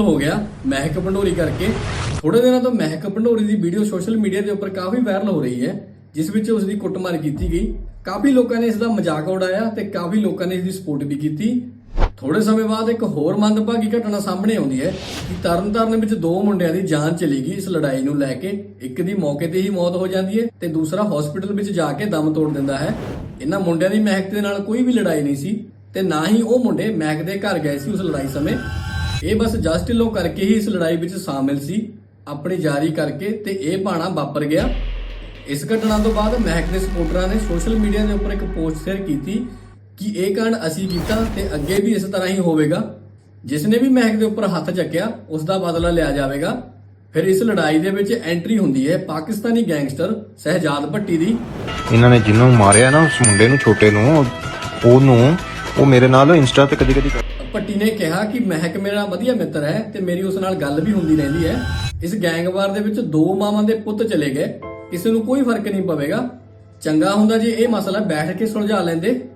ਹੋ ਗਿਆ ਮਹਿਕ ਭੰਡੋਰੀ ਕਰਕੇ। ਥੋੜੇ ਦਿਨਾਂ ਤੋਂ ਮਹਿਕ ਭੰਡੋਰੀ ਦੀ ਵੀਡੀਓ ਸੋਸ਼ਲ ਮੀਡੀਆ ਦੇ ਉੱਪਰ ਕਾਫੀ ਵਾਇਰਲ ਹੋ ਰਹੀ ਹੈ, ਜਿਸ ਵਿੱਚ ਉਸ ਦੀ ਕੁੱਟਮਾਰ ਕੀਤੀ ਗਈ। ਕਾਫੀ ਲੋਕਾਂ ਨੇ ਇਸ ਦਾ ਮਜ਼ਾਕ ਉਡਾਇਆ ਤੇ ਕਾਫੀ ਲੋਕਾਂ ਨੇ ਇਸ ਦੀ ਸਪੋਰਟ ਵੀ ਕੀਤੀ। ਥੋੜੇ ਸਮੇਂ ਬਾਅਦ ਇੱਕ ਹੋਰ ਮੰਦਭਾਗੀ ਘਟਨਾ ਸਾਹਮਣੇ ਆਉਂਦੀ ਹੈ ਕਿ ਤਰਨਤਾਰਨ ਵਿੱਚ ਦੋ ਮੁੰਡਿਆਂ ਦੀ ਜਾਨ ਚਲੀ ਗਈ। ਇਸ ਲੜਾਈ ਨੂੰ ਲੈ ਕੇ ਇੱਕ ਦੀ ਮੌਕੇ ਤੇ ਹੀ ਮੌਤ ਹੋ ਜਾਂਦੀ ਹੈ ਤੇ ਦੂਸਰਾ ਹਸਪੀਟਲ ਵਿੱਚ ਜਾ ਕੇ ਦਮ ਤੋੜ ਦਿੰਦਾ ਹੈ। ਇਹਨਾਂ ਮੁੰਡਿਆਂ ਦੀ ਮਹਿਕ ਦੇ ਨਾਲ ਕੋਈ ਵੀ ਲੜਾਈ ਨਹੀਂ ਸੀ ਤੇ ਨਾ ਹੀ ਉਹ ਮੁੰਡੇ ਮਹਿਕ ਦੇ ਘਰ ਗਏ ਸੀ ਉਸ ਲੜਾਈ ਸਮੇਂ। ਇਹ ਬਸ ਜਸਟ ਢਿੱਲੋਂ ਕਰਕੇ ਹੀ ਇਸ ਲੜਾਈ ਵਿੱਚ ਸ਼ਾਮਿਲ ਸੀ। ਆਪਣੀ ਜਾਰੀ ਕਰਕੇ ਤੇ ਇਹ ਬਾਣਾ ਵਾਪਰ ਗਿਆ। ਇਸ ਘਟਨਾ ਤੋਂ ਬਾਅਦ ਮਹਿਕ ਦੇ ਸਪੋਰਟਰਾਂ ਨੇ ਸੋਸ਼ਲ ਮੀਡੀਆ ਦੇ ਉੱਪਰ ਇੱਕ ਪੋਸਟ ਸ਼ੇਅਰ ਕੀਤੀ ਕਿ ਇਹ ਕਾਂਡ ਅਸੀਂ ਕੀਤਾ ਤੇ ਅੱਗੇ ਵੀ ਇਸ ਤਰ੍ਹਾਂ ਹੀ ਹੋਵੇਗਾ। ਜਿਸ ਨੇ ਵੀ ਮਹਿਕ ਦੇ ਉੱਪਰ ਹੱਥ ਚੱਕਿਆ, ਉਸ ਦਾ ਬਦਲਾ ਲਿਆ ਜਾਵੇਗਾ। ਫਿਰ ਇਸ ਲੜਾਈ ਦੇ ਵਿੱਚ ਐਂਟਰੀ ਹੁੰਦੀ ਹੈ ਪਾਕਿਸਤਾਨੀ ਗੈਂਗਸਟਰ ਸਹਿਜਾਦ ਭੱਟੀ ਦੀ। ਇਹਨਾਂ ਨੇ ਜਿਹਨੂੰ ਮਾਰਿਆ ਨਾ ਉਸ ਮੁੰਡੇ ਨੂੰ, ਛੋਟੇ ਨੂੰ ਉਹਨੂੰ ਉਹ ਮੇਰੇ ਨਾਲ ਇੰਸਟਾ ਤੇ ਕਦੀ ਕਦੀ ਭੱਟੀ ਨੇ ਕਿਹਾ ਕਿ ਮਹਿਕ ਮੇਰਾ ਵਧੀਆ ਮਿੱਤਰ ਹੈ ਤੇ ਮੇਰੀ ਉਸ ਨਾਲ ਗੱਲ ਵੀ ਹੁੰਦੀ ਰਹਿੰਦੀ ਹੈ। ਇਸ ਗੈਂਗਵਾਰ ਦੇ ਵਿੱਚ ਦੋ ਮਾਵਾਂ ਦੇ ਪੁੱਤ ਚਲੇ ਗਏ। ਕਿਸੇ ਨੂੰ ਕੋਈ ਫ਼ਰਕ ਨਹੀਂ ਪਵੇਗਾ। ਚੰਗਾ ਹੁੰਦਾ ਜੇ ਇਹ ਮਸਲਾ ਬੈਠ ਕੇ ਸੁਲਝਾ ਲੈਂਦੇ।